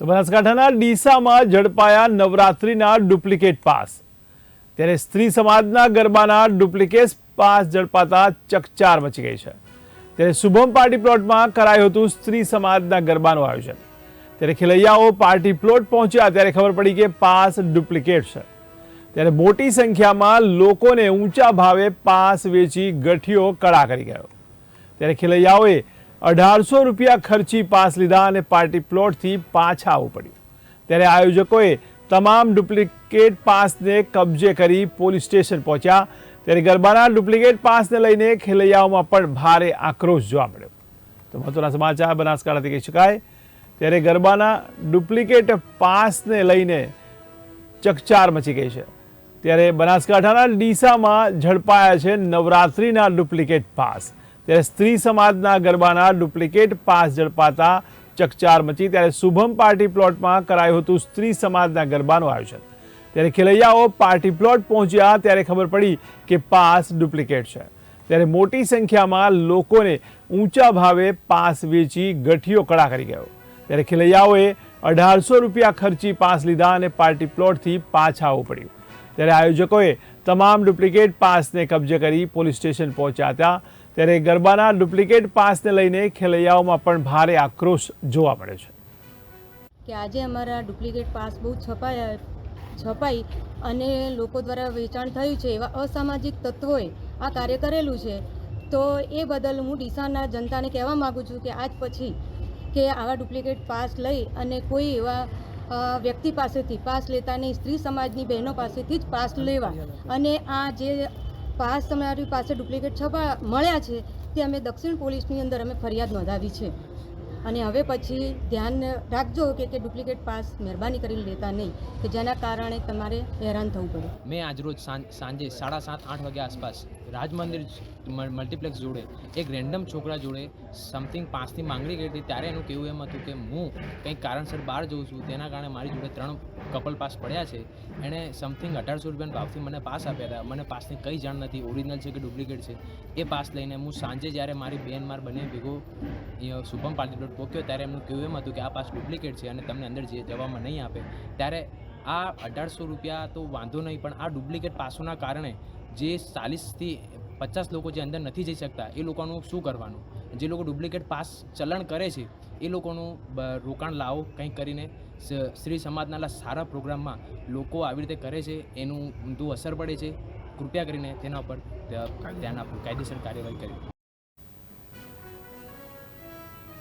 તો બનાસકાંઠાના ડીસામાં ઝડપાયા નવરાત્રિના ડુપ્લિકેટ પાસ. ત્યારે સ્ત્રી સમાજના ગરબાના ડુપ્લિકેટ પાસ ઝડપાતા ચકચાર મચી ગઈ છે. ત્યારે શુભમ પાર્ટી પ્લોટમાં કરાયું હતું સ્ત્રી સમાજના ગરબાનું આયોજન. ત્યારે ખેલૈયાઓ પાર્ટી પ્લોટ પહોંચ્યા ત્યારે ખબર પડી કે પાસ ડુપ્લિકેટ છે. ત્યારે મોટી સંખ્યામાં લોકોને ઊંચા ભાવે પાસ વેચી ગઠિયો કળા કરી ગયો. ત્યારે ખેલૈયાઓએ અઢારસો રૂપિયા ખર્ચી પાસ લીધા અને પાર્ટી પ્લોટથી પાછા આવવું પડ્યું. ત્યારે આયોજકોએ તમામ ડુપ્લિકેટ પાસને કબજે કરી પોલીસ સ્ટેશન પહોંચ્યા. ત્યારે ગરબાના ડુપ્લિકેટ પાસને લઈને ખેલૈયાઓમાં પણ ભારે આક્રોશ જોવા મળ્યો. તો મહત્વના સમાચાર, બનાસકાંઠાથી કહી શકાય. ત્યારે ગરબાના ડુપ્લિકેટ પાસને લઈને ચકચાર મચી ગઈ છે. ત્યારે બનાસકાંઠાના ડીસામાં ઝડપાયા છે નવરાત્રિના ડુપ્લિકેટ પાસ. ત્યારે સ્ત્રી સમાજના ગરબાના ડુપ્લિકેટ પાસ ઝડપાતા ચકચાર મચી ત્યારે શુભમ પાર્ટી પ્લોટમાં કરાયું હતું સ્ત્રી સમાજના ગરબાનું આયોજન. ત્યારે ખેલૈયાઓ પાર્ટી પ્લોટ પહોંચ્યા ત્યારે ખબર પડી કે પાસ ડુપ્લિકેટ છે. ત્યારે મોટી સંખ્યામાં લોકોને ઊંચા ભાવે પાસ વેચી ગઠિયો કળા કરી ગયો. ત્યારે ખેલૈયાઓએ અઢારસો રૂપિયા ખર્ચી પાસ લીધા અને પાર્ટી પ્લોટથી પાછા આવવું પડ્યું. ત્યારે આયોજકોએ તમામ ડુપ્લિકેટ પાસને કબજે કરી પોલીસ સ્ટેશન પહોંચ્યા હતા. ત્યારે ગરબાના ડુપ્લિકેટ પાસને લઈને ખેલૈયાઓમાં પણ ભારે આક્રોશ જોવા મળ્યો છે. કે આજે અમારા ડુપ્લિકેટ પાસ બહુ છપાયા, છપાઈ અને લોકો દ્વારા વેચાણ થયું છે, એવા અસામાજિક તત્વોએ આ કાર્ય કરેલું છે. તો એ બદલ હું ડીસાના જનતાને કહેવા માગું છું કે આજ પછી કે આવા ડુપ્લિકેટ પાસ લઈ અને કોઈ એવા વ્યક્તિ પાસેથી પાસ લેતા નહીં, સ્ત્રી સમાજની બહેનો પાસેથી જ પાસ લેવા. અને આ જે પાસ તમારી પાસે ડુપ્લિકેટ છપા મળ્યા છે, તે અમે દક્ષિણ પોલીસની અંદર અમે ફરિયાદ નોંધાવી છે. અને હવે પછી ધ્યાન રાખજો કે તે ડુપ્લિકેટ પાસ મહેરબાની કરીને લેતા નહીં, કે જેના કારણે તમારે હેરાન થવું પડે. મેં આજરોજ સાંજ સાડા સાત, આઠ વાગ્યા આસપાસ રાજ મંદિર મલ્ટીપ્લેક્સ જોડે એક રેન્ડમ છોકરા જોડે સમથિંગ પાંચથી માંગણી કરી હતી. ત્યારે એનું કહેવું એમ હતું કે હું કંઈક કારણસર બહાર જઉં છું, તેના કારણે મારી જોડે ત્રણ કપલ પાસ પડ્યા છે. એણે સમથિંગ અઢારસો રૂપિયાના ભાવથી મને પાસ આપ્યા હતા. મને પાસની કંઈ જાણ નથી. ઓરિજિનલ છે કે ડુપ્લિકેટ છે? એ પાસ લઈને હું સાંજે જ્યારે મારી બેન, માર બંને ભેગો શુભમ પાર્ટી પહોંચ્યો ત્યારે એમનું કહ્યું એમ હતું કે આ પાસ ડુપ્લિકેટ છે અને તમને અંદર જવામાં નહીં આપે. ત્યારે આ અઢારસો રૂપિયા તો વાંધો નહીં, પણ આ ડુપ્લિકેટ પાસોના કારણે જે ચાલીસથી પચાસ લોકો જે અંદર નથી જઈ શકતા, એ લોકોનું શું કરવાનું? જે લોકો ડુપ્લિકેટ પાસ ચલણ કરે છે, એ લોકોનું રોકાણ લાવો, કંઈક કરીને શ્રી સમાજના સારા પ્રોગ્રામમાં લોકો આવી રીતે કરે છે, એનું ઊંધું અસર પડે છે. કૃપયા કરીને તેના ઉપર ધ્યાન આપવું કાયદેસર કાર્યવાહી કરી.